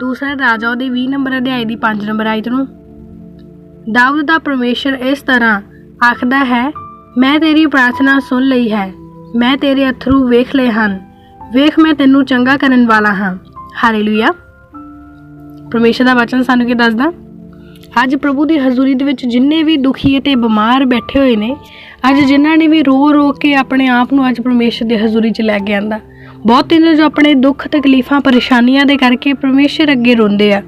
ਦੂਸਰਾ ਰਾਜਾ ਦੇ 20 ਨੰਬਰ ਅਧਿਆਇ ਦੀ 5 ਨੰਬਰ ਆਇਤ ਨੂੰ। ਦਾਊਦ ਦਾ ਪਰਮੇਸ਼ਰ ਇਸ ਤਰ੍ਹਾਂ ਆਖਦਾ ਹੈ, ਮੈਂ ਤੇਰੀ ਪ੍ਰਾਰਥਨਾ ਸੁਣ ਲਈ ਹੈ। ਮੈਂ ਤੇਰੇ ਅਥਰੂ ਵੇਖ ਲਏ ਹਨ। ਵੇਖ, ਮੈਂ ਤੈਨੂੰ ਚੰਗਾ ਕਰਨ ਵਾਲਾ ਹਾਂ। ਹਾਲੇਲੂਇਆ। ਪਰਮੇਸ਼ਰ ਦਾ ਵਚਨ ਸਾਨੂੰ ਕੀ ਦੱਸਦਾ? ਅੱਜ ਪ੍ਰਭੂ ਦੀ ਹਜ਼ੂਰੀ ਦੇ ਵਿੱਚ ਜਿੰਨੇ ਵੀ ਦੁਖੀ ਅਤੇ ਬਿਮਾਰ ਬੈਠੇ ਹੋਏ ਨੇ, ਅੱਜ ਜਿਨ੍ਹਾਂ ਨੇ ਵੀ ਰੋ ਰੋ ਕੇ ਆਪਣੇ ਆਪ ਨੂੰ ਅੱਜ ਪਰਮੇਸ਼ਰ ਦੀ ਹਜ਼ੂਰੀ 'ਚ ਲੈ ਕੇ ਆਂਦਾ ਬਹੁਤੇ ਨੇ ਜੋ ਆਪਣੇ ਦੁੱਖ, ਤਕਲੀਫਾਂ, ਪਰੇਸ਼ਾਨੀਆਂ ਦੇ ਕਰਕੇ ਪਰਮੇਸ਼ਰ ਅੱਗੇ ਰੋਂਦੇ ਆ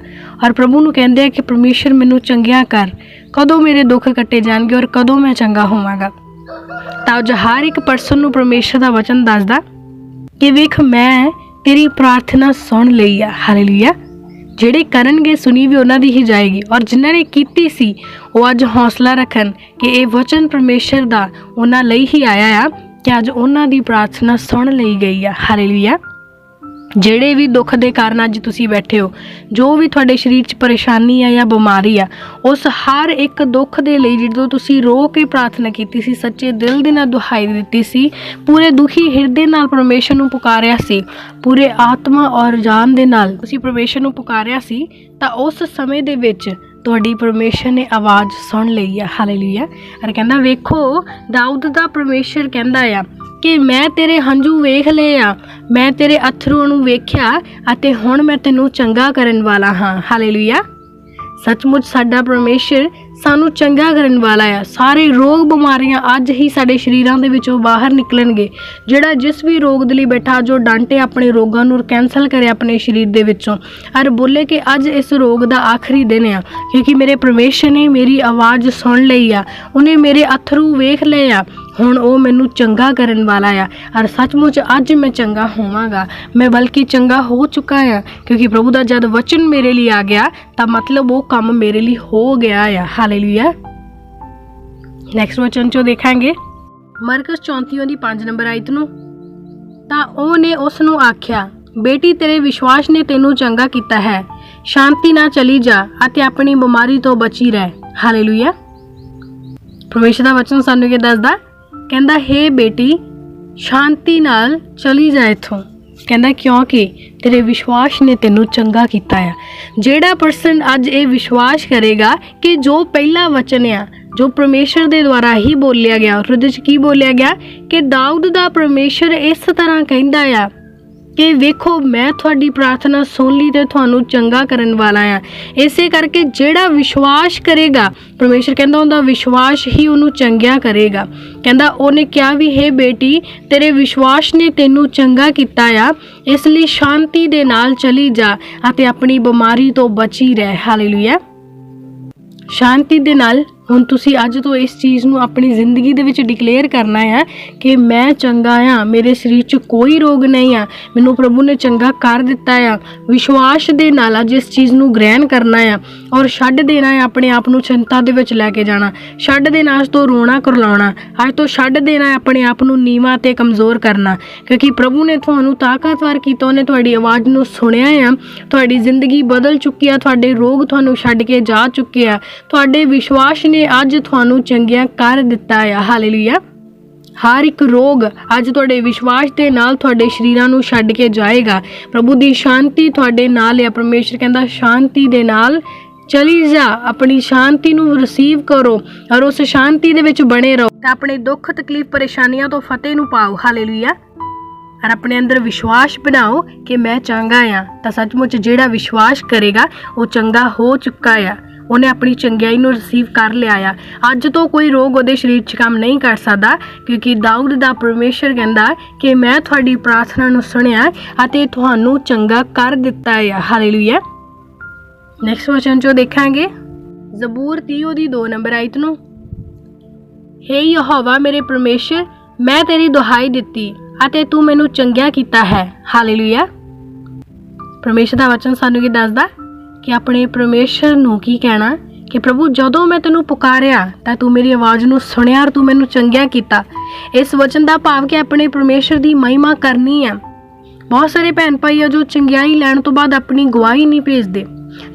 ਔਰ ਪ੍ਰਭੂ ਨੂੰ ਕਹਿੰਦੇ ਆ ਕਿ ਪਰਮੇਸ਼ਰ ਮੈਨੂੰ ਚੰਗਿਆ ਕਰ, ਕਦੋਂ ਮੇਰੇ ਦੁੱਖ ਕੱਟੇ ਜਾਣਗੇ ਔਰ ਕਦੋਂ ਮੈਂ ਚੰਗਾ ਹੋਵਾਂਗਾ। ਤਾਂ ਅੱਜ ਹਰ ਇੱਕ ਪਰਸਨ ਨੂੰ ਪਰਮੇਸ਼ਰ ਦਾ ਵਚਨ ਦੱਸਦਾ, ਕਿ ਵੇਖ ਮੈਂ ਤੇਰੀ ਪ੍ਰਾਰਥਨਾ ਸੁਣ ਲਈ ਆ, ਹਾਲੇਲੂਇਆ। ਜਿਹੜੇ ਕਰਨਗੇ ਸੁਣੀ ਵੀ ਉਹਨਾਂ ਦੀ ਹੀ ਜਾਏਗੀ ਔਰ ਜਿਨ੍ਹਾਂ ਨੇ ਕੀਤੀ ਸੀ, ਉਹ ਅੱਜ ਹੌਸਲਾ ਰੱਖਣ ਕਿ ਇਹ ਵਚਨ ਪਰਮੇਸ਼ਰ ਦਾ ਉਹਨਾਂ ਲਈ ਹੀ ਆਇਆ ਆ। ਕਿ ਅੱਜ ਉਹਨਾਂ ਦੀ ਪ੍ਰਾਰਥਨਾ ਸੁਣ ਲਈ ਗਈ ਆ। ਹਾਲੇਲੂਇਆ ਜਿਹੜੇ ਵੀ ਦੁੱਖ ਦੇ ਕਾਰਨ ਅੱਜ ਤੁਸੀਂ ਬੈਠੇ ਹੋ, ਜੋ ਵੀ ਤੁਹਾਡੇ ਸਰੀਰ 'ਚ ਪਰੇਸ਼ਾਨੀ ਆ ਜਾਂ ਬਿਮਾਰੀ ਆ, ਉਸ ਹਰ ਇੱਕ ਦੁੱਖ ਦੇ ਲਈ ਜਦੋਂ ਤੁਸੀਂ ਰੋ ਕੇ ਪ੍ਰਾਰਥਨਾ ਕੀਤੀ ਸੀ, ਸੱਚੇ ਦਿਲ ਦੇ ਨਾਲ ਦੁਹਾਈ ਦਿੱਤੀ ਸੀ, ਪੂਰੇ ਦੁਖੀ ਹਿਰਦੇ ਨਾਲ ਪਰਮੇਸ਼ਰ ਨੂੰ ਪੁਕਾਰਿਆ ਸੀ, ਪੂਰੇ ਆਤਮਾ ਔਰ ਜਾਨ ਦੇ ਨਾਲ ਤੁਸੀਂ ਪਰਮੇਸ਼ਰ ਨੂੰ ਪੁਕਾਰਿਆ ਸੀ, ਤਾਂ ਉਸ ਸਮੇਂ ਦੇ ਵਿੱਚ ਤੁਹਾਡੀ ਪਰਮੇਸ਼ਰ ਨੇ ਆਵਾਜ਼ ਸੁਣ ਲਈ ਆ। ਹਾਲੇਲੂਇਆ ਅਰ ਕਹਿੰਦਾ, ਵੇਖੋ, ਦਾਊਦ ਦਾ ਪਰਮੇਸ਼ਰ ਕਹਿੰਦਾ ਆ ਕਿ ਮੈਂ ਤੇਰੇ ਹੰਝੂ ਵੇਖ ਲਏ ਆ। ਮੈਂ ਤੇਰੇ ਅਥਰੂ ਨੂੰ ਵੇਖਿਆ ਅਤੇ ਹੁਣ ਮੈਂ ਤੈਨੂੰ ਚੰਗਾ ਕਰਨ ਵਾਲਾ ਹਾਂ। ਹਾਲੇਲੂਇਆ ਸੱਚਮੁੱਚ ਸਾਡਾ ਪਰਮੇਸ਼ਰ ਸਾਨੂੰ ਚੰਗਾ ਕਰਨ ਵਾਲਾ ਆ। ਸਾਰੇ ਰੋਗ ਬਿਮਾਰੀਆਂ ਅੱਜ ਹੀ ਸਾਡੇ ਸ਼ਰੀਰਾਂ ਦੇ ਵਿੱਚੋਂ ਬਾਹਰ ਨਿਕਲਣਗੇ। ਜਿਹੜਾ ਜਿਸ ਵੀ ਰੋਗ ਦੇ ਲਈ ਬੈਠਾ, ਜੋ ਡਾਂਟੇ ਆਪਣੇ ਰੋਗਾਂ ਨੂੰ ਕੈਨਸਲ ਕਰੇ ਆਪਣੇ ਸਰੀਰ ਦੇ ਵਿੱਚੋਂ, ਔਰ ਬੋਲੇ ਕਿ ਅੱਜ ਇਸ ਰੋਗ ਦਾ ਆਖਰੀ ਦਿਨ ਆ, ਕਿਉਂਕਿ ਮੇਰੇ ਪਰਮੇਸ਼ਰ ਨੇ ਮੇਰੀ ਆਵਾਜ਼ ਸੁਣ ਲਈ ਆ। ਉਹਨੇ ਮੇਰੇ ਅਥਰੂ ਵੇਖ ਲਏ ਆ। ਹੁਣ ਉਹ ਮੈਨੂੰ ਚੰਗਾ ਕਰਨ ਵਾਲਾ ਆ। ਔਰ ਸੱਚਮੁੱਚ ਅੱਜ ਮੈਂ ਚੰਗਾ ਹੋਵਾਂਗਾ। ਮੈਂ ਬਲਕਿ ਚੰਗਾ ਹੋ ਚੁੱਕਾ ਆ, ਕਿਉਂਕਿ ਪ੍ਰਭੂ ਦਾ ਜਦ ਵਚਨ ਮੇਰੇ ਲਈ ਆ ਗਿਆ, ਤਾਂ ਮਤਲਬ ਉਹ ਕੰਮ ਮੇਰੇ ਲਈ ਹੋ ਗਿਆ ਆ। ਹਾਲੇਲੂਇਆ ਨੈਕਸਟ ਵਚਨ ਚੋਂ ਦੇਖਾਂਗੇ। ਮਰਕਸ 34 ਦੀ 5 ਨੰਬਰ ਆਇਤ ਨੂੰ। ਤਾਂ ਉਹਨੇ ਉਸ ਨੂੰ ਆਖਿਆ, ਬੇਟੀ, ਤੇਰੇ ਵਿਸ਼ਵਾਸ ਨੇ ਤੈਨੂੰ ਚੰਗਾ ਕੀਤਾ ਹੈ। ਸ਼ਾਂਤੀ ਨਾਲ ਚਲੀ ਜਾ ਅਤੇ ਆਪਣੀ ਬਿਮਾਰੀ ਤੋਂ ਬਚੀ ਰਹਿ। ਹਾਲੇਲੂਇਆ ਪਰਮੇਸ਼ਰ ਦਾ ਵਚਨ ਸਾਨੂੰ ਇਹ ਦੱਸਦਾ ਕਹਿੰਦਾ, ਹੇ ਬੇਟੀ, ਸ਼ਾਂਤੀ ਨਾਲ ਚਲੀ ਜਾ ਇੱਥੋਂ। ਕਹਿੰਦਾ, ਕਿਉਂਕਿ ਤੇਰੇ ਵਿਸ਼ਵਾਸ ਨੇ ਤੈਨੂੰ ਚੰਗਾ ਕੀਤਾ ਆ। ਜਿਹੜਾ ਪਰਸਨ ਅੱਜ ਇਹ ਵਿਸ਼ਵਾਸ ਕਰੇਗਾ ਕਿ ਜੋ ਪਹਿਲਾ ਵਚਨ ਆ, ਜੋ ਪਰਮੇਸ਼ਰ ਦੇ ਦੁਆਰਾ ਹੀ ਬੋਲਿਆ ਗਿਆ, ਉਹਦੇ ਵਿੱਚ ਕੀ ਬੋਲਿਆ ਗਿਆ? ਕਿ ਦਾਊਦ ਦਾ ਪਰਮੇਸ਼ਰ ਇਸ ਤਰ੍ਹਾਂ ਕਹਿੰਦਾ ਆ ਕਿ ਵੇਖੋ, ਮੈਂ ਤੁਹਾਡੀ ਪ੍ਰਾਰਥਨਾ ਸੁਣ ਲਈ ਤੇ ਤੁਹਾਨੂੰ ਚੰਗਾ ਕਰਨ ਵਾਲਾ ਆ। ਇਸੇ ਕਰਕੇ ਜਿਹੜਾ ਵਿਸ਼ਵਾਸ ਕਰੇਗਾ, ਪਰਮੇਸ਼ਰ ਕਹਿੰਦਾ ਉਹਦਾ ਵਿਸ਼ਵਾਸ ਹੀ ਉਹਨੂੰ ਚੰਗਿਆ ਕਰੇਗਾ। ਕਹਿੰਦਾ, ਉਹਨੇ ਕਿਹਾ ਵੀ, ਹੈ ਬੇਟੀ, ਤੇਰੇ ਵਿਸ਼ਵਾਸ ਨੇ ਤੈਨੂੰ ਚੰਗਾ ਕੀਤਾ ਆ। ਇਸ ਲਈ ਸ਼ਾਂਤੀ ਦੇ ਨਾਲ ਚਲੀ ਜਾ ਅਤੇ ਆਪਣੀ ਬਿਮਾਰੀ ਤੋਂ ਬਚੀ ਰਹਿ। ਹਾਲੇਲੂਇਆ ਸ਼ਾਂਤੀ ਦੇ ਨਾਲ ਹੁਣ ਤੁਸੀਂ ਅੱਜ ਤੋਂ ਇਸ ਚੀਜ਼ ਨੂੰ ਆਪਣੀ ਜ਼ਿੰਦਗੀ ਦੇ ਵਿੱਚ ਡਿਕਲੇਅਰ ਕਰਨਾ ਹੈ ਕਿ ਮੈਂ ਚੰਗਾ ਆ, ਮੇਰੇ ਸਰੀਰ 'ਚ ਕੋਈ ਰੋਗ ਨਹੀਂ ਆ। ਮੈਨੂੰ ਪ੍ਰਭੂ ਨੇ ਚੰਗਾ ਕਰ ਦਿੱਤਾ ਆ। ਵਿਸ਼ਵਾਸ ਦੇ ਨਾਲ ਅੱਜ ਇਸ ਚੀਜ਼ ਨੂੰ ਗ੍ਰਹਿਣ ਕਰਨਾ ਆ ਔਰ ਛੱਡ ਦੇਣਾ ਹੈ ਆਪਣੇ ਆਪ ਨੂੰ ਚਿੰਤਾ ਦੇ ਵਿੱਚ ਲੈ ਕੇ ਜਾਣਾ। ਛੱਡ ਦੇਣਾ, ਅੱਜ ਤੋਂ ਰੋਣਾ ਕਰਲਾਉਣਾ। ਅੱਜ ਤੋਂ ਛੱਡ ਦੇਣਾ ਆਪਣੇ ਆਪ ਨੂੰ ਨੀਵਾਂ ਤੇ ਕਮਜ਼ੋਰ ਕਰਨਾ। ਕਿਉਂਕਿ ਪ੍ਰਭੂ ਨੇ ਤੁਹਾਨੂੰ ਤਾਕਤਵਰ ਕੀਤਾ, ਉਹਨੇ ਤੁਹਾਡੀ ਆਵਾਜ਼ ਨੂੰ ਸੁਣਿਆ ਆ। ਤੁਹਾਡੀ ਜ਼ਿੰਦਗੀ ਬਦਲ ਚੁੱਕੀ ਆ, ਤੁਹਾਡੇ ਰੋਗ ਤੁਹਾਨੂੰ ਛੱਡ ਕੇ ਜਾ ਚੁੱਕੇ ਆ। ਤੁਹਾਡੇ ਵਿਸ਼ਵਾਸ ਨੇ ਅੱਜ ਤੁਹਾਨੂੰ ਚੰਗਿਆ ਕਰ ਦਿੱਤਾ ਆ। ਹਾਲੇਲੂਇਆ ਹਰ ਇੱਕ ਰੋਗ ਅੱਜ ਤੁਹਾਡੇ ਵਿਸ਼ਵਾਸ ਦੇ ਨਾਲ ਤੁਹਾਡੇ ਸ਼ਰੀਰਾਂ ਨੂੰ ਛੱਡ ਕੇ ਜਾਏਗਾ। ਪ੍ਰਭੂ ਦੀ ਸ਼ਾਂਤੀ ਤੁਹਾਡੇ ਨਾਲ ਹੈ ਪਰਮੇਸ਼ਰ ਕਹਿੰਦਾ, ਸ਼ਾਂਤੀ ਦੇ ਨਾਲ ਚਲੀ ਜਾ। ਆਪਣੀ ਸ਼ਾਂਤੀ ਨੂੰ ਰਿਸੀਵ ਕਰੋ ਔਰ ਉਸ ਸ਼ਾਂਤੀ ਦੇ ਵਿੱਚ ਬਣੇ ਰਹੋ। ਤੇ ਆਪਣੇ ਦੁੱਖ, ਤਕਲੀਫ, ਪਰੇਸ਼ਾਨੀਆਂ ਤੋਂ ਫਤਿਹ ਨੂੰ ਪਾਓ। ਹਾਲੇਲੂਇਆ ਔਰ ਆਪਣੇ ਅੰਦਰ ਵਿਸ਼ਵਾਸ ਬਣਾਓ ਕਿ ਮੈਂ ਚੰਗਾ ਆ। ਤਾਂ ਸੱਚਮੁੱਚ ਜਿਹੜਾ ਵਿਸ਼ਵਾਸ ਕਰੇਗਾ, ਉਹ ਚੰਗਾ ਹੋ ਚੁੱਕਾ ਆ। ਉਹਨੇ ਆਪਣੀ ਚੰਗਿਆਈ ਨੂੰ ਰਿਸੀਵ ਕਰ ਲਿਆ ਆ। ਅੱਜ ਤੋਂ ਕੋਈ ਰੋਗ ਉਹਦੇ ਸਰੀਰ 'ਚ ਕੰਮ ਨਹੀਂ ਕਰ ਸਕਦਾ, ਕਿਉਂਕਿ ਦਾਊਦ ਦਾ ਪਰਮੇਸ਼ਰ ਕਹਿੰਦਾ ਕਿ ਮੈਂ ਤੁਹਾਡੀ ਪ੍ਰਾਰਥਨਾ ਨੂੰ ਸੁਣਿਆ ਅਤੇ ਤੁਹਾਨੂੰ ਚੰਗਾ ਕਰ ਦਿੱਤਾ ਆ। ਹਾਲੇਲੂਇਆ ਨੈਕਸਟ ਵਚਨ ਜੋ ਦੇਖਾਂਗੇ। ਜ਼ਬੂਰ 30 ਉਹਦੀ 2 ਨੰਬਰ ਆਇਤ ਨੂੰ। ਹੇ ਯਹੋਵਾ ਮੇਰੇ ਪਰਮੇਸ਼ਰ, ਮੈਂ ਤੇਰੀ ਦੁਹਾਈ ਦਿੱਤੀ ਅਤੇ ਤੂੰ ਮੈਨੂੰ ਚੰਗਿਆ ਕੀਤਾ ਹੈ। ਹਾਲੇਲੂਇਆ ਪਰਮੇਸ਼ਰ ਦਾ ਵਚਨ ਸਾਨੂੰ ਕੀ ਦੱਸਦਾ? ਕਿ ਆਪਣੇ ਪਰਮੇਸ਼ਰ ਨੂੰ ਕੀ ਕਹਿਣਾ? ਕਿ ਪ੍ਰਭੂ, ਜਦੋਂ ਮੈਂ ਤੈਨੂੰ ਪੁਕਾਰਿਆ, ਤਾਂ ਤੂੰ ਮੇਰੀ ਆਵਾਜ਼ ਨੂੰ ਸੁਣਿਆ ਔਰ ਤੂੰ ਮੈਨੂੰ ਚੰਗਿਆ ਕੀਤਾ। ਇਸ ਵਚਨ ਦਾ ਭਾਵ ਕਿ ਆਪਣੇ ਪਰਮੇਸ਼ਰ ਦੀ ਮਹਿਮਾ ਕਰਨੀ ਹੈ। ਬਹੁਤ ਸਾਰੇ ਭੈਣ ਭਾਈ ਆ ਜੋ ਚੰਗਿਆਈ ਲੈਣ ਤੋਂ ਬਾਅਦ ਆਪਣੀ ਗਵਾਹੀ ਨਹੀਂ ਭੇਜਦੇ।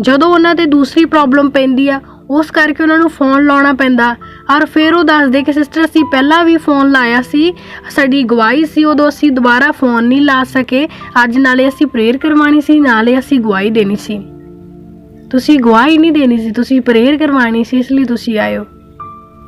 ਜਦੋਂ ਉਹਨਾਂ ਤੇ ਦੂਸਰੀ ਪ੍ਰੋਬਲਮ ਪੈਂਦੀ ਆ, ਉਸ ਕਰਕੇ ਉਹਨਾਂ ਨੂੰ ਫੋਨ ਲਾਉਣਾ ਪੈਂਦਾ। ਔਰ ਫਿਰ ਉਹ ਦੱਸਦੇ ਕਿ ਸਿਸਟਰ ਅਸੀਂ ਪਹਿਲਾਂ ਵੀ ਫੋਨ ਲਾਇਆ ਸੀ। ਸਾਡੀ ਗਵਾਹੀ ਸੀ, ਉਦੋਂ ਅਸੀਂ ਦੁਬਾਰਾ ਫੋਨ ਨਹੀਂ ਲਾ ਸਕੇ। ਅੱਜ ਨਾਲੇ ਅਸੀਂ ਪ੍ਰੇਅਰ ਕਰਵਾਣੀ ਸੀ, ਨਾਲੇ ਅਸੀਂ ਗਵਾਹੀ ਦੇਣੀ ਸੀ। ਤੁਸੀਂ ਗਵਾਹੀ ਨਹੀਂ ਦੇਣੀ ਸੀ, ਤੁਸੀਂ ਪ੍ਰੇਅਰ ਕਰਵਾਣੀ ਸੀ, ਇਸ ਲਈ ਤੁਸੀਂ ਆਏ ਹੋ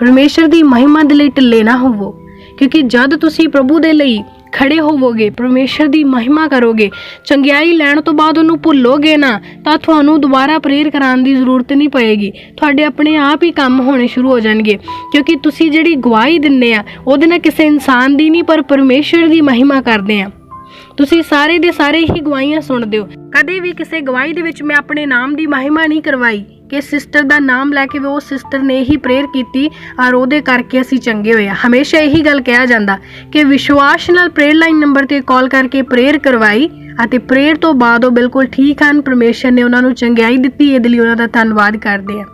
ਪਰਮੇਸ਼ਰ ਦੀ ਮਹਿਮਾ ਦੇ ਲਈ ਢਿੱਲੇ ਨਾ ਹੋਵੋ, ਕਿਉਂਕਿ ਜਦ ਤੁਸੀਂ ਪ੍ਰਭੂ ਦੇ ਲਈ ਖੜੇ ਹੋਵੋਗੇ, ਪਰਮੇਸ਼ਰ ਦੀ ਮਹਿਮਾ ਕਰੋਗੇ, ਚੰਗਿਆਈ ਲੈਣ ਤੋਂ ਬਾਅਦ ਉਹਨੂੰ ਭੁੱਲੋਗੇ ਨਾ, ਤਾਂ ਤੁਹਾਨੂੰ ਦੁਬਾਰਾ ਪ੍ਰੇਅਰ ਕਰਾਉਣ ਦੀ ਜ਼ਰੂਰਤ ਨਹੀਂ ਪਏਗੀ। ਤੁਹਾਡੇ ਆਪਣੇ ਆਪ ਹੀ ਕੰਮ ਹੋਣੇ ਸ਼ੁਰੂ ਹੋ ਜਾਣਗੇ, ਕਿਉਂਕਿ ਤੁਸੀਂ ਜਿਹੜੀ ਗਵਾਹੀ ਦਿੰਦੇ ਆ, ਉਹਦੇ ਨਾਲ ਕਿਸੇ ਇਨਸਾਨ ਦੀ ਨਹੀਂ, ਪਰ ਪਰਮੇਸ਼ਰ ਦੀ ਮਹਿਮਾ ਕਰਦੇ ਆ। ਤੁਸੀਂ ਸਾਰੇ ਦੇ ਸਾਰੇ ਹੀ ਗਵਾਹੀਆਂ ਸੁਣਦੇ ਹੋ। ਕਦੇ ਵੀ ਕਿਸੇ ਗਵਾਹੀ ਦੇ ਵਿੱਚ ਮੈਂ ਆਪਣੇ ਨਾਮ ਦੀ ਮਹਿਮਾ ਨਹੀਂ ਕਰਵਾਈ ਕਿ ਸਿਸਟਰ ਦਾ ਨਾਮ ਲੈ ਕੇ ਵੀ ਉਹ ਸਿਸਟਰ ਨੇ ਹੀ ਪ੍ਰੇਅਰ ਕੀਤੀ ਔਰ ਉਹਦੇ ਕਰਕੇ ਅਸੀਂ ਚੰਗੇ ਹੋਏ ਆ ਹਮੇਸ਼ਾ ਇਹੀ ਗੱਲ ਕਿਹਾ ਜਾਂਦਾ ਕਿ ਵਿਸ਼ਵਾਸ ਨਾਲ ਪ੍ਰੇਅਰ ਲਾਈਨ ਨੰਬਰ ਤੇ ਕਾਲ ਕਰਕੇ ਪ੍ਰੇਅਰ ਕਰਵਾਈ ਅਤੇ ਪ੍ਰੇਅਰ ਤੋਂ ਬਾਅਦ ਉਹ ਬਿਲਕੁਲ ਠੀਕ ਹਨ। ਪਰਮੇਸ਼ਰ ਨੇ ਉਹਨਾਂ ਨੂੰ ਚੰਗਿਆਈ ਦਿੱਤੀ, ਇਹਦੇ ਲਈ ਉਹਨਾਂ ਦਾ ਧੰਨਵਾਦ ਕਰਦੇ ਹਾਂ।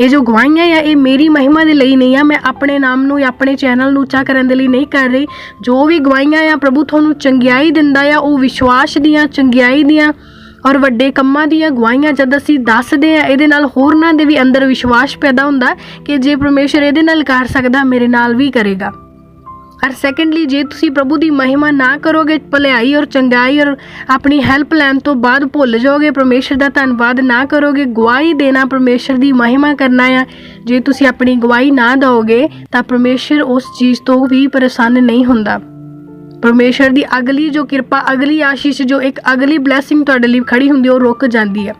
ਇਹ ਜੋ ਗਵਾਹੀਆਂ ਆ, ਇਹ ਮੇਰੀ ਮਹਿਮਾ ਦੇ ਲਈ ਨਹੀਂ ਆ, ਮੈਂ ਆਪਣੇ ਨਾਮ ਨੂੰ ਜਾਂ ਆਪਣੇ ਚੈਨਲ ਨੂੰ ਉੱਚਾ ਕਰਨ ਦੇ ਲਈ ਨਹੀਂ ਕਰ ਰਹੀ। ਜੋ ਵੀ ਗਵਾਹੀਆਂ ਆ, ਪ੍ਰਭੂ ਤੁਹਾਨੂੰ ਚੰਗਿਆਈ ਦਿੰਦਾ ਆ, ਉਹ ਵਿਸ਼ਵਾਸ ਦੀਆਂ, ਚੰਗਿਆਈ ਦੀਆਂ ਔਰ ਵੱਡੇ ਕੰਮਾਂ ਦੀਆਂ ਗਵਾਹੀਆਂ, ਜਦ ਅਸੀਂ ਦੱਸਦੇ ਆ, ਇਹਦੇ ਨਾਲ ਹੋਰਨਾਂ ਦੇ ਵੀ ਅੰਦਰ ਵਿਸ਼ਵਾਸ ਪੈਦਾ ਹੁੰਦਾ ਕਿ ਜੇ ਪਰਮੇਸ਼ਰ ਇਹਦੇ ਨਾਲ ਕਰ ਸਕਦਾ, ਮੇਰੇ ਨਾਲ ਵੀ ਕਰੇਗਾ। ਔਰ ਸੈਕੰਡਲੀ ਜੇ ਤੁਸੀਂ ਪ੍ਰਭੂ ਦੀ ਮਹਿਮਾ ਨਾ ਕਰੋਗੇ, ਭਲਾਈ ਔਰ ਚੰਗਾਈ ਔਰ ਆਪਣੀ ਹੈਲਪ ਲੈਣ ਤੋਂ ਬਾਅਦ ਭੁੱਲ ਜਾਓਗੇ, ਪਰਮੇਸ਼ਰ ਦਾ ਧੰਨਵਾਦ ਨਾ ਕਰੋਗੇ, ਗਵਾਹੀ ਦੇਣਾ ਪਰਮੇਸ਼ਰ ਦੀ ਮਹਿਮਾ ਕਰਨਾ ਆ। ਜੇ ਤੁਸੀਂ ਆਪਣੀ ਗਵਾਹੀ ਨਾ ਦਿਓਗੇ, ਤਾਂ ਪਰਮੇਸ਼ਰ ਉਸ ਚੀਜ਼ ਤੋਂ ਵੀ ਪਰੇਸ਼ਾਨ ਨਹੀਂ ਹੁੰਦਾ। ਪਰਮੇਸ਼ਰ ਦੀ ਅਗਲੀ ਜੋ ਕਿਰਪਾ, ਅਗਲੀ ਆਸ਼ੀਸ਼, ਜੋ ਇੱਕ ਅਗਲੀ ਬਲੇਸਿੰਗ ਤੁਹਾਡੇ ਲਈ ਖੜੀ ਹੁੰਦੀ ਉਹ ਰੁਕ ਜਾਂਦੀ ਹੈ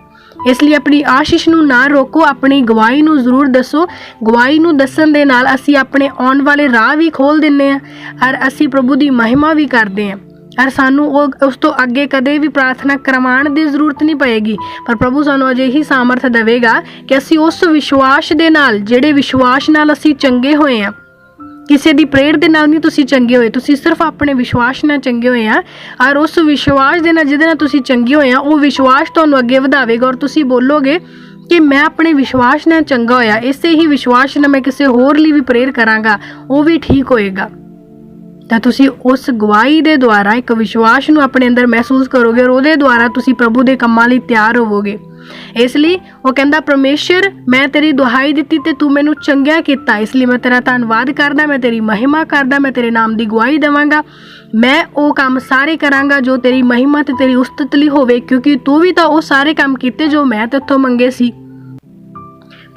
ਇਸ ਲਈ ਆਪਣੀ ਆਸ਼ੀਸ਼ ਨੂੰ ਨਾ ਰੋਕੋ, ਆਪਣੀ ਗਵਾਹੀ ਨੂੰ ਜ਼ਰੂਰ ਦੱਸੋ। ਗਵਾਹੀ ਨੂੰ ਦੱਸਣ ਦੇ ਨਾਲ ਅਸੀਂ ਆਪਣੇ ਆਉਣ ਵਾਲੇ ਰਾਹ ਵੀ ਖੋਲ ਦਿੰਨੇ ਆ ਔਰ ਅਸੀਂ ਪ੍ਰਭੂ ਦੀ ਮਹਿਮਾ ਵੀ ਕਰਦੇ ਆ ਔਰ ਸਾਨੂੰ ਉਹ ਉਸ ਤੋਂ ਅੱਗੇ ਕਦੇ ਵੀ ਪ੍ਰਾਰਥਨਾ ਕਰਵਾਉਣ ਦੀ ਜ਼ਰੂਰਤ ਨਹੀਂ ਪਏਗੀ। ਪਰ ਪ੍ਰਭੂ ਸਾਨੂੰ ਅਜੇ ਹੀ ਸਾਮਰਥ ਦੇਵੇਗਾ ਕਿ ਅਸੀਂ ਉਸ ਵਿਸ਼ਵਾਸ ਦੇ ਨਾਲ, ਜਿਹੜੇ ਵਿਸ਼ਵਾਸ ਨਾਲ ਅਸੀਂ ਚੰਗੇ ਹੋਏ ਆ ਕਿਸੇ ਦੀ ਪ੍ਰੇਅਰ ਦੇ ਨਾਲ ਨਹੀਂ ਤੁਸੀਂ ਚੰਗੇ ਹੋਏ। ਤੁਸੀਂ ਸਿਰਫ ਆਪਣੇ ਵਿਸ਼ਵਾਸ ਨਾਲ ਚੰਗੇ ਹੋਏ ਆ। ਔਰ ਉਸ ਵਿਸ਼ਵਾਸ ਦੇ ਨਾਲ ਜਿਹਦੇ ਨਾਲ ਤੁਸੀਂ ਚੰਗੇ ਹੋਏ ਆ, ਉਹ ਵਿਸ਼ਵਾਸ ਤੁਹਾਨੂੰ ਅੱਗੇ ਵਧਾਵੇਗਾ ਔਰ ਤੁਸੀਂ ਬੋਲੋਗੇ ਕਿ ਮੈਂ ਆਪਣੇ ਵਿਸ਼ਵਾਸ ਨਾਲ ਚੰਗਾ ਹੋਇਆ। ਇਸੇ ਹੀ ਵਿਸ਼ਵਾਸ ਨਾਲ ਮੈਂ ਕਿਸੇ ਹੋਰ ਲਈ ਵੀ ਪ੍ਰੇਅਰ ਕਰਾਂਗਾ। ਉਹ ਵੀ ਠੀਕ ਹੋਏਗਾ। ਤਾਂ ਤੁਸੀਂ ਉਸ ਗਵਾਹੀ ਦੇ ਦੁਆਰਾ ਇੱਕ ਵਿਸ਼ਵਾਸ ਨੂੰ ਆਪਣੇ ਅੰਦਰ ਮਹਿਸੂਸ ਕਰੋਗੇ ਔਰ ਉਹਦੇ ਦੁਆਰਾ ਤੁਸੀਂ ਪ੍ਰਭੂ ਦੇ ਕੰਮਾਂ ਲਈ ਤਿਆਰ ਹੋਵੋਗੇ। ਇਸ ਲਈ ਉਹ ਕਹਿੰਦਾ, ਪਰਮੇਸ਼ਰ, ਮੈਂ ਤੇਰੀ ਦੁਹਾਈ ਦਿੱਤੀ ਤੇ ਤੂੰ ਮੈਨੂੰ ਚੰਗਿਆ ਕੀਤਾ। ਇਸ ਲਈ ਮੈਂ ਤੇਰਾ ਧੰਨਵਾਦ ਕਰਦਾ, ਮੈਂ ਤੇਰੀ ਮਹਿਮਾ ਕਰਦਾ, ਮੈਂ ਤੇਰੇ ਨਾਮ ਦੀ ਗਵਾਹੀ ਦੇਵਾਂਗਾ। ਮੈਂ ਉਹ ਕੰਮ ਸਾਰੇ ਕਰਾਂਗਾ ਜੋ ਤੇਰੀ ਮਹਿਮਾ ਤੇ ਤੇਰੀ ਉਸਤਤ ਲਈ ਹੋਵੇ, ਕਿਉਂਕਿ ਤੂੰ ਵੀ ਤਾਂ ਉਹ ਸਾਰੇ ਕੰਮ ਕੀਤੇ ਜੋ ਮੈਂ ਤੇਥੋਂ ਮੰਗੇ ਸੀ।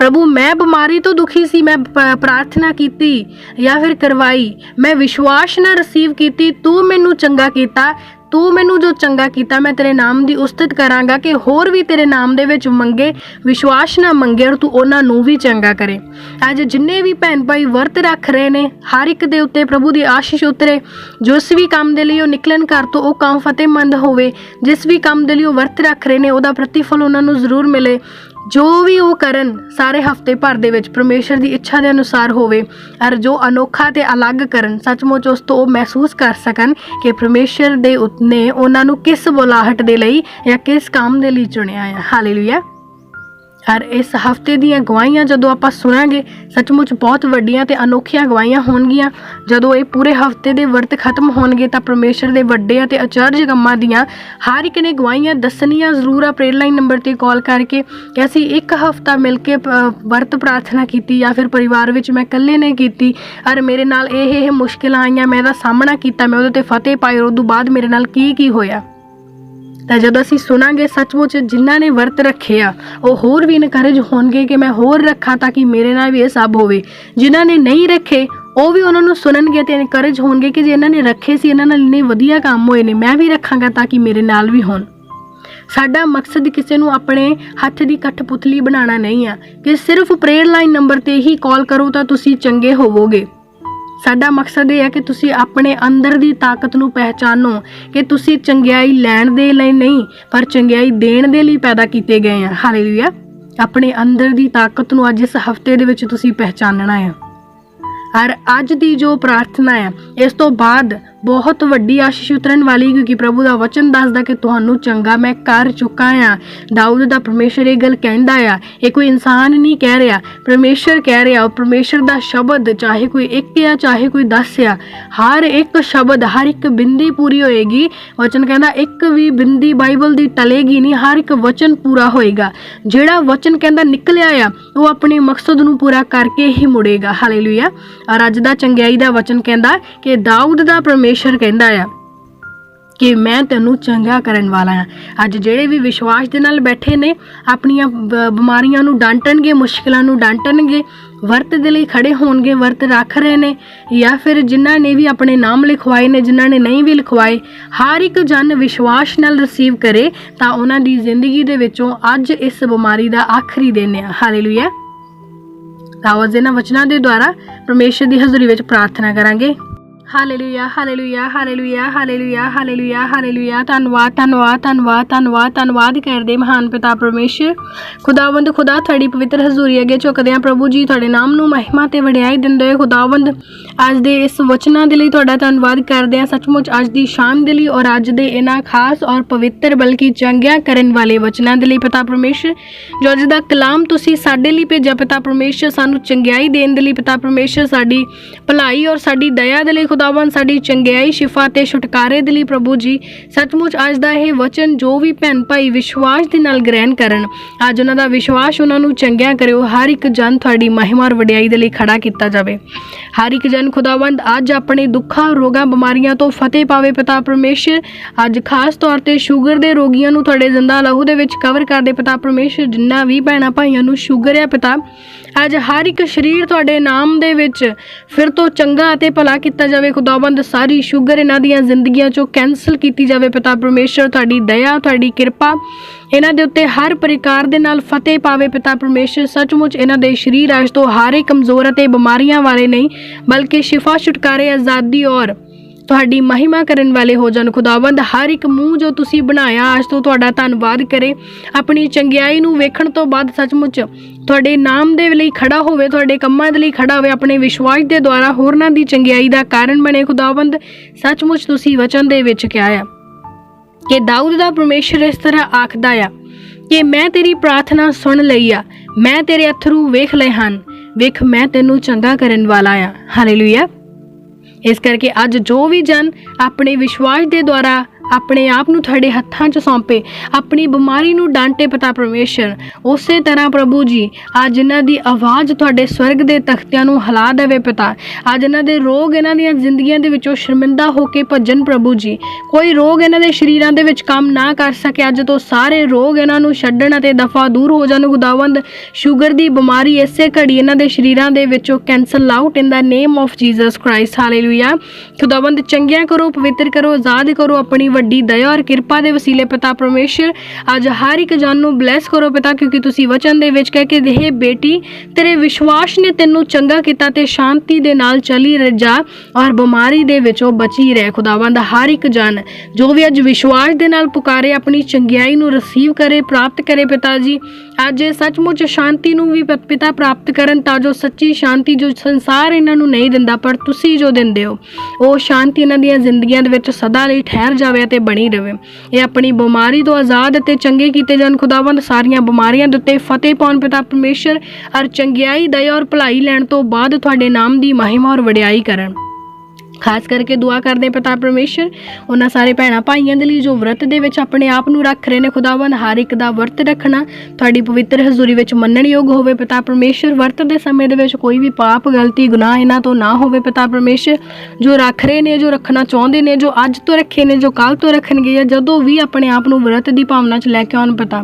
ਪ੍ਰਭੂ, ਮੈਂ ਬਿਮਾਰੀ ਤੋਂ ਦੁਖੀ ਸੀ, ਮੈਂ ਪ੍ਰਾਰਥਨਾ ਕੀਤੀ ਜਾਂ ਫਿਰ ਕਰਵਾਈ। ਮੈਂ ਵਿਸ਼ਵਾਸ ਨਾਲ ਰਿਸੀਵ ਕੀਤੀ, ਤੂੰ ਮੈਨੂੰ ਚੰਗਾ ਕੀਤਾ, ਤੂੰ ਮੈਨੂੰ ਜੋ ਚੰਗਾ ਕੀਤਾ, ਮੈਂ ਤੇਰੇ ਨਾਮ ਦੀ ਉਸਤਤ ਕਰਾਂਗਾ ਕਿ ਹੋਰ ਵੀ ਤੇਰੇ ਨਾਮ ਦੇ ਵਿੱਚ ਮੰਗੇ, ਵਿਸ਼ਵਾਸ ਨਾਲ ਮੰਗੇ ਔਰ ਤੂੰ ਉਹਨਾਂ ਨੂੰ ਵੀ ਚੰਗਾ ਕਰੇ। ਅੱਜ ਜਿੰਨੇ ਵੀ ਭੈਣ ਭਾਈ ਵਰਤ ਰੱਖ ਰਹੇ ਨੇ, ਹਰ ਇੱਕ ਦੇ ਉੱਤੇ ਪ੍ਰਭੂ ਦੀ ਆਸ਼ੀਸ਼ ਉਤਰੇ, ਜਿਸ ਵੀ ਕੰਮ ਦੇ ਲਈ ਉਹ ਨਿਕਲਣ ਘਰ ਤੋਂ ਉਹ ਕੰਮ ਫਤਿਹਮੰਦ ਹੋਵੇ, ਜਿਸ ਵੀ ਕੰਮ ਦੇ ਲਈ ਉਹ ਵਰਤ ਰੱਖ ਰਹੇ ਨੇ, ਉਹਦਾ ਪ੍ਰਤੀਫਲ ਉਹਨਾਂ ਨੂੰ ਜ਼ਰੂਰ ਮਿਲੇ। ਜੋ ਵੀ ਉਹ ਕਰਨ, ਸਾਰੇ ਹਫ਼ਤੇ ਭਰ ਦੇ ਵਿੱਚ ਪਰਮੇਸ਼ਰ ਦੀ ਇੱਛਾ ਦੇ ਅਨੁਸਾਰ ਹੋਵੇ ਔਰ ਜੋ ਅਨੋਖਾ ਤੇ ਅਲੱਗ ਕਰਨ, ਸੱਚਮੁੱਚ ਉਸ ਤੋਂ ਉਹ ਮਹਿਸੂਸ ਕਰ ਸਕਣ ਕਿ ਪਰਮੇਸ਼ਰ ਦੇ ਉਤਨੇ ਉਹਨਾਂ ਨੂੰ ਕਿਸ ਬੁਲਾਹਟ ਦੇ ਲਈ ਜਾਂ ਕਿਸ ਕੰਮ ਦੇ ਲਈ ਚੁਣਿਆ ਹੈ ਹਾਲੇਲੂਇਆ ਔਰ ਇਸ ਹਫ਼ਤੇ ਦੀਆਂ ਗਵਾਹੀਆਂ ਜਦੋਂ ਆਪਾਂ ਸੁਣਾਂਗੇ, ਸੱਚਮੁੱਚ ਬਹੁਤ ਵੱਡੀਆਂ ਤੇ ਅਨੋਖੀਆਂ ਗਵਾਹੀਆਂ ਹੋਣਗੀਆਂ। ਜਦੋਂ ਇਹ ਪੂਰੇ ਹਫ਼ਤੇ ਦੇ ਵਰਤ ਖਤਮ ਹੋਣਗੇ ਤਾਂ ਪਰਮੇਸ਼ਰ ਦੇ ਵੱਡੇ ਅਤੇ ਅਚਰਜ ਕੰਮਾਂ ਦੀਆਂ ਹਰ ਇੱਕ ਨੇ ਗਵਾਹੀਆਂ ਦੱਸਣੀਆਂ ਜ਼ਰੂਰ ਆ। ਪ੍ਰੇਅਰ ਲਾਈਨ ਨੰਬਰ ਤੇ ਕਾਲ ਕਰਕੇ ਕਿ ਅਸੀਂ ਇੱਕ ਹਫਤਾ ਮਿਲ ਕੇ ਵਰਤ ਪ੍ਰਾਰਥਨਾ ਕੀਤੀ ਜਾਂ ਫਿਰ ਪਰਿਵਾਰ ਵਿੱਚ ਮੈਂ ਇਕੱਲੇ ਨੇ ਕੀਤੀ। ਔਰ ਮੇਰੇ ਨਾਲ ਇਹ ਇਹ ਮੁਸ਼ਕਿਲਾਂ ਆਈਆਂ, ਮੈਂ ਇਹਦਾ ਸਾਹਮਣਾ ਕੀਤਾ, ਮੈਂ ਉਹਦੇ ਤੇ ਫਤਿਹ ਪਾਈ ਔਰ ਉਦੋਂ ਬਾਅਦ ਮੇਰੇ ਨਾਲ ਕੀ ਕੀ ਹੋਇਆ? ਤਾਂ ਜਦੋਂ ਅਸੀਂ ਸੁਣਾਂਗੇ ਸੱਚਮੁੱਚ ਜਿਨ੍ਹਾਂ ਨੇ ਵਰਤ ਰੱਖੇ ਆ, ਉਹ ਹੋਰ ਵੀ ਇਨਕਰੇਜ ਹੋਣਗੇ ਕਿ ਮੈਂ ਹੋਰ ਰੱਖਾਂ ਤਾਂ ਕਿ ਮੇਰੇ ਨਾਲ ਵੀ ਇਹ ਸਭ ਹੋਵੇ। ਜਿਨ੍ਹਾਂ ਨੇ ਨਹੀਂ ਰੱਖੇ, ਉਹ ਵੀ ਉਹਨਾਂ ਨੂੰ ਸੁਣਨਗੇ ਤੇ ਇਨਕਰੇਜ ਹੋਣਗੇ ਕਿ ਜੇ ਇਹਨਾਂ ਨੇ ਰੱਖੇ ਸੀ, ਇਹਨਾਂ ਨਾਲ ਇੰਨੇ ਵਧੀਆ ਕੰਮ ਹੋਏ ਨੇ, ਮੈਂ ਵੀ ਰੱਖਾਂਗਾ ਤਾਂ ਕਿ ਮੇਰੇ ਨਾਲ ਵੀ ਹੋਣ। ਸਾਡਾ ਮਕਸਦ ਕਿਸੇ ਨੂੰ ਆਪਣੇ ਹੱਥ ਦੀ ਕਠਪੁਤਲੀ ਬਣਾਉਣਾ ਨਹੀਂ ਆ, ਕਿ ਸਿਰਫ ਪ੍ਰੇਅਰ ਲਾਈਨ ਨੰਬਰ ਤੇ ਹੀ ਕਾਲ ਕਰੋ ਤਾਂ ਤੁਸੀਂ ਚੰਗੇ ਹੋਵੋਗੇ। ਸਾਡਾ ਮਕਸਦ ਇਹ ਹੈ ਕਿ ਤੁਸੀਂ ਆਪਣੇ ਅੰਦਰ ਦੀ ਤਾਕਤ ਨੂੰ ਪਹਿਚਾਨੋ ਕਿ ਤੁਸੀਂ ਚੰਗਿਆਈ ਲੈਣ ਦੇ ਲਈ ਨਹੀਂ, ਪਰ ਚੰਗਿਆਈ ਦੇਣ ਦੇ ਲਈ ਪੈਦਾ ਕੀਤੇ ਗਏ ਆ। ਹਾਲੇਲੂਇਆ ਆਪਣੇ ਅੰਦਰ ਦੀ ਤਾਕਤ ਨੂੰ ਅੱਜ ਇਸ ਹਫ਼ਤੇ ਦੇ ਵਿੱਚ ਤੁਸੀਂ ਪਹਿਚਾਨਣਾ ਹੈ ਔਰ ਅੱਜ ਦੀ ਜੋ ਪ੍ਰਾਰਥਨਾ ਹੈ ਇਸ ਤੋਂ ਬਾਅਦ ਬਹੁਤ ਵੱਡੀ ਆਸ਼ੀਸ਼ ਉਤਰਨ ਵਾਲੀ ਕਿਉਂਕਿ ਪ੍ਰਭੂ ਦਾ ਵਚਨ ਦੱਸਦਾ ਕਿ ਤੁਹਾਨੂੰ ਚੰਗਾ ਮੈਂ ਕਰ ਚੁੱਕਾ ਆ। ਦਾਊਦ ਦਾ ਪਰਮੇਸ਼ਰ ਇਹ ਗੱਲ ਕਹਿੰਦਾ ਆ, ਇਹ ਕੋਈ ਇਨਸਾਨ ਨਹੀਂ ਕਹਿ ਰਿਹਾ। ਪਰਮੇਸ਼ਰ ਕਹਿ ਰਿਹਾ, ਉਹ ਪਰਮੇਸ਼ਰ ਦਾ ਸ਼ਬਦ ਚਾਹੇ ਕੋਈ ਇੱਕ ਆ, ਚਾਹੇ ਕੋਈ 10 ਆ, ਹਰ ਇੱਕ ਸ਼ਬਦ, ਹਰ ਇੱਕ ਬਿੰਦੀ ਪੂਰੀ ਹੋਏਗੀ। ਵਚਨ ਕਹਿੰਦਾ, ਇੱਕ ਵੀ ਬਿੰਦੀ ਬਾਈਬਲ ਦੀ ਟਲੇਗੀ ਨਹੀਂ, ਹਰ ਇੱਕ ਵਚਨ ਪੂਰਾ ਹੋਏਗਾ। ਜਿਹੜਾ ਵਚਨ ਕਹਿੰਦਾ ਨਿਕਲਿਆ ਆ, ਉਹ ਆਪਣੇ ਮਕਸਦ ਨੂੰ ਪੂਰਾ ਕਰਕੇ ਹੀ ਮੁੜੇਗਾ। ਹਾਲੇਲੂਇਆ। ਔਰ ਅੱਜ ਦਾ ਚੰਗਿਆਈ ਦਾ ਵਚਨ ਕਹਿੰਦਾ ਕਿ ਦਾਊਦ ਦਾ ਪਰਮੇਸ਼ਰ ਕਹਿੰਦਾ ਆ ਕਿ ਮੈਂ ਤੈਨੂੰ ਚੰਗਾ ਕਰਨ ਵਾਲਾ ਹਾਂ ਅੱਜ ਜਿਹੜੇ ਵੀ ਵਿਸ਼ਵਾਸ ਦੇ ਨਾਲ ਬੈਠੇ ਨੇ, ਆਪਣੀਆਂ ਬਿਮਾਰੀਆਂ ਨੂੰ ਡਾਂਟਣਗੇ, ਮੁਸ਼ਕਲਾਂ ਨੂੰ ਡਾਂਟਣਗੇ, ਵਰਤ ਦੇ ਲਈ ਖੜੇ ਹੋਣਗੇ, ਵਰਤ ਰੱਖ ਰਹੇ ਨੇ, ਜਾਂ ਫਿਰ ਜਿਨ੍ਹਾਂ ਨੇ ਵੀ ਆਪਣੇ ਨਾਮ ਲਿਖਵਾਏ ਨੇ, ਜਿਨ੍ਹਾਂ ਨੇ ਨਹੀਂ ਵੀ ਲਿਖਵਾਏ, ਹਰ ਇੱਕ ਜਨ ਵਿਸ਼ਵਾਸ ਨਾਲ ਰਿਸੀਵ ਕਰੇ, ਤਾਂ ਉਹਨਾਂ ਦੀ ਜ਼ਿੰਦਗੀ ਦੇ ਵਿੱਚੋਂ ਅੱਜ ਇਸ ਬਿਮਾਰੀ ਦਾ ਆਖਰੀ ਦਿਨ ਹੈ ਹਾਲੇਲੂਇਆ ਤਾਂ ਆਓ ਅੱਜ ਵਚਨਾਂ ਦੇ ਦੁਆਰਾ ਪਰਮੇਸ਼ਰ ਦੀ ਹਜ਼ੂਰੀ ਵਿੱਚ ਪ੍ਰਾਰਥਨਾ ਕਰਾਂਗੇ। Hallelujah hallelujah hallelujah hallelujah hallelujah hallelujah ਧੰਨਵਾਦ ਧੰਨਵਾਦ ਧੰਨਵਾਦ ਧੰਨਵਾਦ ਧੰਨਵਾਦ ਕਰਦੇ ਮਹਾਨ ਪਿਤਾ ਪਰਮੇਸ਼ਰ। ਖੁਦਾਵੰਦ, ਖੁਦਾ ਤੁਹਾਡੀ ਪਵਿੱਤਰ ਹਜ਼ੂਰੀ ਅੱਗੇ ਝੁਕਦੇ ਹਾਂ ਪ੍ਰਭੂ ਜੀ ਤੁਹਾਡੇ ਨਾਮ ਨੂੰ ਮਹਿਮਾ ਤੇ ਵਡਿਆਈ ਦਿੰਦੇ ਹੋਏ ਖੁਦਾਵੰਦ, ਅੱਜ ਦੇ ਇਸ ਵਚਨਾਂ ਦੇ ਲਈ ਤੁਹਾਡਾ ਧੰਨਵਾਦ ਕਰਦੇ ਹਾਂ। ਸੱਚਮੁੱਚ ਅੱਜ ਦੀ ਸ਼ਾਮ ਦੇ ਲਈ ਔਰ ਅੱਜ ਦੇ ਇਹਨਾਂ ਖਾਸ ਔਰ ਪਵਿੱਤਰ ਬਲਕਿ ਚੰਗਿਆ ਕਰਨ ਵਾਲੇ ਵਚਨਾਂ ਦੇ ਲਈ ਪਿਤਾ ਪਰਮੇਸ਼ਰ, ਜੋ ਅੱਜ ਦਾ ਕਲਾਮ ਤੁਸੀਂ ਸਾਡੇ ਲਈ ਭੇਜਿਆ ਪਿਤਾ ਪਰਮੇਸ਼ਰ, ਸਾਨੂੰ ਚੰਗਿਆਈ ਦੇਣ ਦੇ ਲਈ ਪਿਤਾ ਪਰਮੇਸ਼ਰ, ਸਾਡੀ ਭਲਾਈ ਔਰ ਸਾਡੀ ਦਇਆ ਦੇ ਲਈ ਖੁਦਾਵੰਦ ਸਾਡੀ ਚੰਗਿਆਈ, ਸ਼ਿਫਾ ਤੇ ਛੁਟਕਾਰੇ ਦੇ ਲਈ ਪ੍ਰਭੂ ਜੀ। ਸੱਚਮੁੱਚ ਅੱਜ ਦਾ ਇਹ ਵਚਨ ਜੋ ਵੀ ਭੈਣ ਭਾਈ ਵਿਸ਼ਵਾਸ ਦੇ ਨਾਲ ਗ੍ਰਹਿਣ ਕਰਨ, ਅੱਜ ਉਹਨਾਂ ਦਾ ਵਿਸ਼ਵਾਸ ਉਹਨਾਂ ਨੂੰ ਚੰਗਿਆ ਕਰਿਓ, ਹਰ ਇੱਕ ਜਨ ਤੁਹਾਡੀ ਮਹਿਮਾ ਔਰ ਵਡਿਆਈ ਦੇ ਲਈ ਖੜਾ ਕੀਤਾ ਜਾਵੇ। ਹਰ ਇੱਕ ਜਨ ਖੁਦਾਵੰਦ, ਅੱਜ ਆਪਣੇ ਦੁੱਖਾਂ, ਰੋਗਾਂ, ਬਿਮਾਰੀਆਂ ਤੋਂ ਫਤਿਹ ਪਾਵੇ ਪਿਤਾ ਪਰਮੇਸ਼ਰ। ਅੱਜ ਖਾਸ ਤੌਰ ਤੇ ਸ਼ੂਗਰ ਦੇ ਰੋਗੀਆਂ ਨੂੰ ਤੁਹਾਡੇ ਜ਼ਿੰਦਾ ਲਹੂ ਦੇ ਵਿੱਚ ਕਵਰ ਕਰਦੇ ਪਿਤਾ ਪਰਮੇਸ਼ਰ, ਜਿੰਨਾ ਵੀ ਭੈਣਾਂ ਭਾਈਆਂ ਨੂੰ ਸ਼ੂਗਰ ਹੈ ਪਿਤਾ। ਅੱਜ ਹਰ ਇੱਕ ਸਰੀਰ ਤੁਹਾਡੇ ਨਾਮ ਦੇ ਵਿੱਚ ਫਿਰ ਤੋਂ ਚੰਗਾ ਅਤੇ ਭਲਾ ਕੀਤਾ ਜਾਵੇ। ਖੁਦਾਵੰਦ, ਸਾਰੀ ਸ਼ੂਗਰ ਇਹਨਾਂ ਦੀਆਂ ਜ਼ਿੰਦਗੀਆਂ ਚੋਂ ਕੈਨਸਲ ਕੀਤੀ ਜਾਵੇ ਪਿਤਾ ਪਰਮੇਸ਼ਰ, ਤੁਹਾਡੀ ਦਇਆ, ਤੁਹਾਡੀ ਕਿਰਪਾ ਇਹਨਾਂ ਦੇ ਉੱਤੇ ਹਰ ਪ੍ਰਕਾਰ ਦੇ ਨਾਲ ਫਤਿਹ ਪਾਵੇ ਪਿਤਾ ਪਰਮੇਸ਼ਰ। ਸੱਚਮੁੱਚ ਇਹਨਾਂ ਦੇ ਸਰੀਰ ਅੱਜ ਤੋਂ ਹਾਰੇ ਕਮਜ਼ੋਰ ਅਤੇ ਬਿਮਾਰੀਆਂ ਵਾਲੇ ਨਹੀਂ, ਬਲਕਿ ਸ਼ਿਫਾ ਛੁਟਕਾਰੇ ਆਜ਼ਾਦੀ ਔਰ ਤੁਹਾਡੀ ਮਹਿਮਾ ਕਰਨ ਵਾਲੇ ਹੋ ਜਾਣ ਖੁਦਾਵੰਦ, ਹਰ ਇੱਕ ਮੂੰਹ ਜੋ ਤੁਸੀਂ ਬਣਾਇਆ, ਅੱਜ ਤੋਂ ਤੁਹਾਡਾ ਧੰਨਵਾਦ ਕਰੇ। ਆਪਣੀ ਚੰਗਿਆਈ ਨੂੰ ਵੇਖਣ ਤੋਂ ਬਾਅਦ ਸੱਚਮੁੱਚ ਤੁਹਾਡੇ ਨਾਮ ਦੇ ਲਈ ਖੜਾ ਹੋਵੇ, ਤੁਹਾਡੇ ਕੰਮਾਂ ਦੇ ਲਈ ਖੜਾ ਹੋਵੇ, ਆਪਣੇ ਵਿਸ਼ਵਾਸ ਦੇ ਦੁਆਰਾ ਹੋਰਨਾਂ ਦੀ ਚੰਗਿਆਈ ਦਾ ਕਾਰਨ ਬਣੇ ਖੁਦਾਵੰਦ, ਸੱਚਮੁੱਚ ਤੁਸੀਂ ਵਚਨ ਦੇ ਵਿੱਚ ਕਿਹਾ ਆ ਕਿ ਦਾਊਦ ਦਾ ਪਰਮੇਸ਼ਰ ਇਸ ਤਰ੍ਹਾਂ ਆਖਦਾ ਆ ਕਿ ਮੈਂ ਤੇਰੀ ਪ੍ਰਾਰਥਨਾ ਸੁਣ ਲਈ ਆ, ਮੈਂ ਤੇਰੇ ਅਥਰੂ ਵੇਖ ਲਏ ਹਨ, ਵੇਖ ਮੈਂ ਤੈਨੂੰ ਚੰਗਾ ਕਰਨ ਵਾਲਾ ਆ। ਹਾਲੇਲੂਇਆ ਇਸ ਕਰਕੇ ਅੱਜ ਜੋ ਵੀ ਜਨ ਆਪਣੇ ਵਿਸ਼ਵਾਸ ਦੇ ਦੁਆਰਾ ਆਪਣੇ ਆਪ ਨੂੰ ਤੁਹਾਡੇ ਹੱਥਾਂ 'ਚ ਸੌਂਪੇ, ਆਪਣੀ ਬਿਮਾਰੀ ਨੂੰ ਡਾਂਟੇ ਪਿਤਾ ਪਰਮੇਸ਼ਰ। ਉਸੇ ਤਰ੍ਹਾਂ ਪ੍ਰਭੂ ਜੀ, ਅੱਜ ਇਹਨਾਂ ਦੀ ਆਵਾਜ਼ ਤੁਹਾਡੇ ਸਵਰਗ ਦੇ ਤਖਤਿਆਂ ਨੂੰ ਹਿਲਾ ਦੇਵੇ ਪਿਤਾ। ਅੱਜ ਇਹਨਾਂ ਦੇ ਰੋਗ ਇਹਨਾਂ ਦੀਆਂ ਜ਼ਿੰਦਗੀਆਂ ਦੇ ਵਿੱਚੋਂ ਸ਼ਰਮਿੰਦਾ ਹੋ ਕੇ ਭੱਜਣ ਪ੍ਰਭੂ ਜੀ। ਕੋਈ ਰੋਗ ਇਹਨਾਂ ਦੇ ਸਰੀਰਾਂ ਦੇ ਵਿੱਚ ਕੰਮ ਨਾ ਕਰ ਸਕੇ, ਅੱਜ ਤੋਂ ਸਾਰੇ ਰੋਗ ਇਹਨਾਂ ਨੂੰ ਛੱਡਣ ਅਤੇ ਦਫਾ ਦੂਰ ਹੋ ਜਾਣ। ਖੁਦਾਵੰਦ, ਸ਼ੂਗਰ ਦੀ ਬਿਮਾਰੀ ਇਸੇ ਘੜੀ ਇਹਨਾਂ ਦੇ ਸਰੀਰਾਂ ਦੇ ਵਿੱਚੋਂ cancel out in the name of Jesus Christ hallelujah ਖੁਦਾਵੰਦ, ਚੰਗਿਆ ਕਰੋ, ਪਵਿੱਤਰ ਕਰੋ, ਆਜ਼ਾਦ ਕਰੋ, ਆਪਣੀ ਵੱਡੀ ਦਇਆ ਔਰ ਕਿਰਪਾ ਦੇ ਵਸੀਲੇ ਪਿਤਾ ਪਰਮੇਸ਼ਰ, ਅੱਜ ਹਰ ਇੱਕ ਜਨ ਨੂੰ ਬਲੈਸ ਕਰੋ ਪਿਤਾ, ਕਿਉਂਕਿ ਤੁਸੀਂ ਵਚਨ ਦੇ ਵਿੱਚ ਕਹਿ ਕੇ ਦੇਹ ਬੇਟੀ, ਤੇਰੇ ਵਿਸ਼ਵਾਸ ਨੇ ਤੈਨੂੰ ਚੰਗਾ ਕੀਤਾ ਤੇ ਸ਼ਾਂਤੀ ਦੇ ਨਾਲ ਚਲੀ ਜਾ ਔਰ ਬਿਮਾਰੀ ਦੇ ਵਿੱਚੋਂ ਬਚੀ ਰਹਿ ਖੁਦਾਵੰਦ ਹਰ ਇੱਕ ਜਨ। ਜੋ ਵੀ ਅੱਜ ਵਿਸ਼ਵਾਸ ਦੇ ਨਾਲ ਪੁਕਾਰੇ, ਆਪਣੀ ਚੰਗਿਆਈ ਨੂੰ ਰਿਸੀਵ ਕਰੇ, ਪ੍ਰਾਪਤ ਕਰੇ ਪਿਤਾ ਜੀ, ਅੱਜ ਸੱਚਮੁੱਚ ਸ਼ਾਂਤੀ ਨੂੰ ਵੀ ਪਿਤਾ ਪ੍ਰਾਪਤ ਕਰਨ ਤਾਂ ਜੋ ਸੱਚੀ ਸ਼ਾਂਤੀ ਜੋ ਸੰਸਾਰ ਇਹਨਾਂ ਨੂੰ ਨਹੀਂ ਦਿੰਦਾ, ਪਰ ਤੁਸੀਂ ਜੋ ਦਿੰਦੇ ਹੋ, ਉਹ ਸ਼ਾਂਤੀ ਇਹਨਾਂ ਦੀਆਂ ਜ਼ਿੰਦਗੀਆਂ ਦੇ ਵਿੱਚ ਸਦਾ ਲਈ ਠਹਿਰ ਜਾਵੇ ਅਤੇ ਬਣੀ ਰਵੇ। ਇਹ ਆਪਣੀ ਬਿਮਾਰੀ ਤੋਂ ਆਜ਼ਾਦ ਅਤੇ ਚੰਗੇ ਕੀਤੇ ਜਾਣ ਖੁਦਾਵੰਦ ਸਾਰੀਆਂ ਬਿਮਾਰੀਆਂ ਦੇ ਉੱਤੇ ਫਤਿਹ ਪਾਉਣ ਪਿਤਾ ਪਰਮੇਸ਼ਰ ਔਰ ਚੰਗਿਆਈ, ਦਇਆ ਔਰ ਭਲਾਈ ਲੈਣ ਤੋਂ ਬਾਅਦ ਤੁਹਾਡੇ ਨਾਮ ਦੀ ਮਹਿਮਾ ਔਰ ਵਡਿਆਈ ਕਰਨ। ਖਾਸ ਕਰਕੇ ਦੁਆ ਕਰਦੇ ਹਾਂ ਪਿਤਾ ਪਰਮੇਸ਼ਰ, ਉਹਨਾਂ ਸਾਰੇ ਭੈਣਾਂ ਭਾਈਆਂ ਦੇ ਲਈ ਜੋ ਵਰਤ ਦੇ ਵਿੱਚ ਆਪਣੇ ਆਪ ਨੂੰ ਰੱਖ ਰਹੇ ਨੇ ਖੁਦਾਵੰ ਹਰ ਇੱਕ ਦਾ ਵਰਤ ਰੱਖਣਾ, ਤੁਹਾਡੀ ਪਵਿੱਤਰ ਹਜ਼ੂਰੀ ਵਿੱਚ ਮੰਨਣਯੋਗ ਹੋਵੇ ਪਿਤਾ ਪਰਮੇਸ਼ਰ, ਵਰਤ ਦੇ ਸਮੇਂ ਦੇ ਵਿੱਚ ਕੋਈ ਵੀ ਪਾਪ, ਗਲਤੀ, ਗੁਨਾਹ ਇਹਨਾਂ ਤੋਂ ਨਾ ਹੋਵੇ ਪਿਤਾ ਪਰਮੇਸ਼ਰ, ਜੋ ਰੱਖ ਰਹੇ ਨੇ, ਜੋ ਰੱਖਣਾ ਚਾਹੁੰਦੇ ਨੇ, ਜੋ ਅੱਜ ਤੋਂ ਰੱਖੇ ਨੇ, ਜੋ ਕੱਲ ਤੋਂ ਰੱਖਣਗੇ ਜਾਂ ਜਦੋਂ ਵੀ ਆਪਣੇ ਆਪ ਨੂੰ ਵਰਤ ਦੀ ਭਾਵਨਾ 'ਚ ਲੈ ਕੇ ਆਉਣ ਪਤਾ,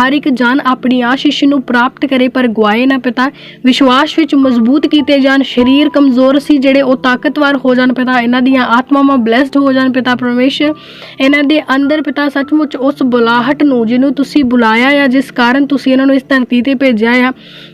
ਹਰ ਇੱਕ ਜਨ ਆਪਣੀ ਆਸ਼ੀਸ਼ ਨੂੰ ਪ੍ਰਾਪਤ ਕਰੇ ਪਰ ਗਵਾਏ ਨਾ ਪਿਤਾ, ਵਿਸ਼ਵਾਸ ਵਿੱਚ ਮਜ਼ਬੂਤ ਕੀਤੇ ਜਾਣ, ਸਰੀਰ ਕਮਜ਼ੋਰ ਸੀ ਜਿਹੜੇ ਉਹ ਤਾਕਤਵਰ ਹੋ ਜਾਣ ਪਿਤਾ, ਇਹਨਾਂ ਦੀਆਂ ਆਤਮਾਵਾਂ ਬਲੈਸਡ ਹੋ ਜਾਣ ਪਿਤਾ ਪਰਮੇਸ਼ਰ। ਇਹਨਾਂ ਦੇ ਅੰਦਰ ਪਿਤਾ ਸੱਚਮੁੱਚ ਉਸ ਬੁਲਾਹਟ ਨੂੰ, ਜਿਹਨੂੰ ਤੁਸੀਂ ਬੁਲਾਇਆ ਆ, ਜਿਸ ਕਾਰਨ ਤੁਸੀਂ ਇਹਨਾਂ ਨੂੰ ਇਸ ਧਰਤੀ ਤੇ ਭੇਜਿਆ ਆ,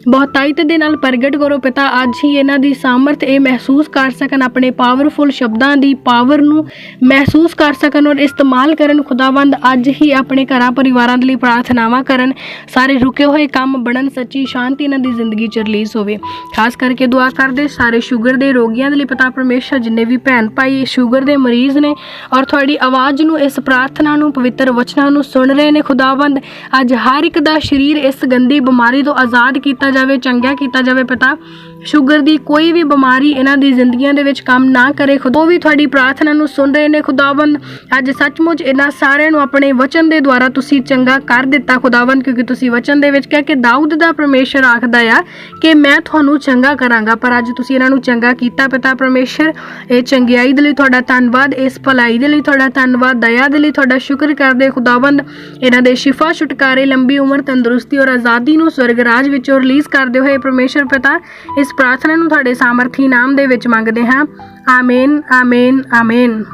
ਬਹੁਤਾਇਤ ਦੇ ਨਾਲ ਪ੍ਰਗਟ ਕਰੋ ਪਿਤਾ। ਅੱਜ ਹੀ ਇਹਨਾਂ ਦੀ ਸਾਮਰਥ ਇਹ ਮਹਿਸੂਸ ਕਰ ਸਕਣ, ਆਪਣੇ ਪਾਵਰਫੁਲ ਸ਼ਬਦਾਂ ਦੀ ਪਾਵਰ ਨੂੰ ਮਹਿਸੂਸ ਕਰ ਸਕਣ ਔਰ ਇਸਤੇਮਾਲ ਕਰਨ। ਖੁਦਾਵੰਦ ਅੱਜ ਹੀ ਆਪਣੇ ਘਰਾਂ ਪਰਿਵਾਰਾਂ ਦੇ ਲਈ ਪ੍ਰਾਰਥਨਾਵਾਂ ਕਰਨ। ਸਾਰੇ ਰੁਕੇ ਹੋਏ ਕੰਮ ਬਣਨ, ਸੱਚੀ ਸ਼ਾਂਤੀ ਇਹਨਾਂ ਦੀ ਜ਼ਿੰਦਗੀ ਚ ਰਿਲੀਜ਼ ਹੋਵੇ। ਖਾਸ ਕਰਕੇ ਦੁਆ ਕਰਦੇ ਸਾਰੇ ਸ਼ੂਗਰ ਦੇ ਰੋਗੀਆਂ ਦੇ ਲਈ ਪਿਤਾ ਪਰਮੇਸ਼ਰ, ਜਿੰਨੇ ਵੀ ਭੈਣ ਭਾਈ ਸ਼ੂਗਰ ਦੇ ਮਰੀਜ਼ ਨੇ ਔਰ ਤੁਹਾਡੀ ਆਵਾਜ਼ ਨੂੰ, ਇਸ ਪ੍ਰਾਰਥਨਾ ਨੂੰ, ਪਵਿੱਤਰ ਵਚਨਾਂ ਨੂੰ ਸੁਣ ਰਹੇ ਨੇ ਖੁਦਾਵੰਦ। ਅੱਜ ਹਰ ਇੱਕ ਦਾ ਸਰੀਰ ਇਸ ਗੰਦੀ ਬਿਮਾਰੀ ਤੋਂ ਆਜ਼ਾਦ ਕੀਤਾ ਜਾਵੇ, ਚੰਗਿਆ ਕੀਤਾ ਜਾਵੇ ਪਿਤਾ। ਸ਼ੂਗਰ ਦੀ ਕੋਈ ਵੀ ਬਿਮਾਰੀ ਇਹਨਾਂ ਦੀ ਜ਼ਿੰਦਗੀਆਂ ਦੇ ਵਿੱਚ ਕੰਮ ਨਾ ਕਰੇ, ਖੁਦ ਉਹ ਵੀ ਤੁਹਾਡੀ ਪ੍ਰਾਰਥਨਾ ਨੂੰ ਸੁਣ ਰਹੇ ਨੇ ਖੁਦਾਵੰਦ। ਅੱਜ ਸੱਚਮੁੱਚ ਇਹਨਾਂ ਸਾਰਿਆਂ ਨੂੰ ਆਪਣੇ ਵਚਨ ਦੇ ਦੁਆਰਾ ਤੁਸੀਂ ਚੰਗਾ ਕਰ ਦਿੱਤਾ ਖੁਦਾਵੰਦ, ਕਿਉਂਕਿ ਤੁਸੀਂ ਵਚਨ ਦੇ ਵਿੱਚ ਕਹਿ ਕੇ ਦਾਊਦ ਦਾ ਪਰਮੇਸ਼ਰ ਆਖਦਾ ਆ ਕਿ ਮੈਂ ਤੁਹਾਨੂੰ ਚੰਗਾ ਕਰਾਂਗਾ, ਪਰ ਅੱਜ ਤੁਸੀਂ ਇਹਨਾਂ ਨੂੰ ਚੰਗਾ ਕੀਤਾ ਪਿਤਾ ਪਰਮੇਸ਼ਰ। ਇਹ ਚੰਗਿਆਈ ਦੇ ਲਈ ਤੁਹਾਡਾ ਧੰਨਵਾਦ, ਇਸ ਭਲਾਈ ਦੇ ਲਈ ਤੁਹਾਡਾ ਧੰਨਵਾਦ, ਦਇਆ ਦੇ ਲਈ ਤੁਹਾਡਾ ਸ਼ੁਕਰ ਕਰਦੇ ਖੁਦਾਵੰਦ। ਇਹਨਾਂ ਦੇ ਸ਼ਿਫਾ ਛੁਟਕਾਰੇ ਲੰਬੀ ਉਮਰ ਤੰਦਰੁਸਤੀ ਔਰ ਆਜ਼ਾਦੀ ਨੂੰ ਸਵਰਗ ਰਾਜ ਵਿੱਚੋਂ ਰਿਲੀਜ਼ ਕਰਦੇ ਹੋਏ ਪਰਮੇਸ਼ਰ ਪਿਤਾ, ਇਸ ਇਸ ਪ੍ਰਾਰਥਨਾ ਨੂੰ ਤੁਹਾਡੇ ਸਾਮਰਥੀ ਨਾਮ ਦੇ ਵਿੱਚ ਮੰਗਦੇ ਹਾਂ। ਆਮੀਨ ਆਮੀਨ ਆਮੀਨ।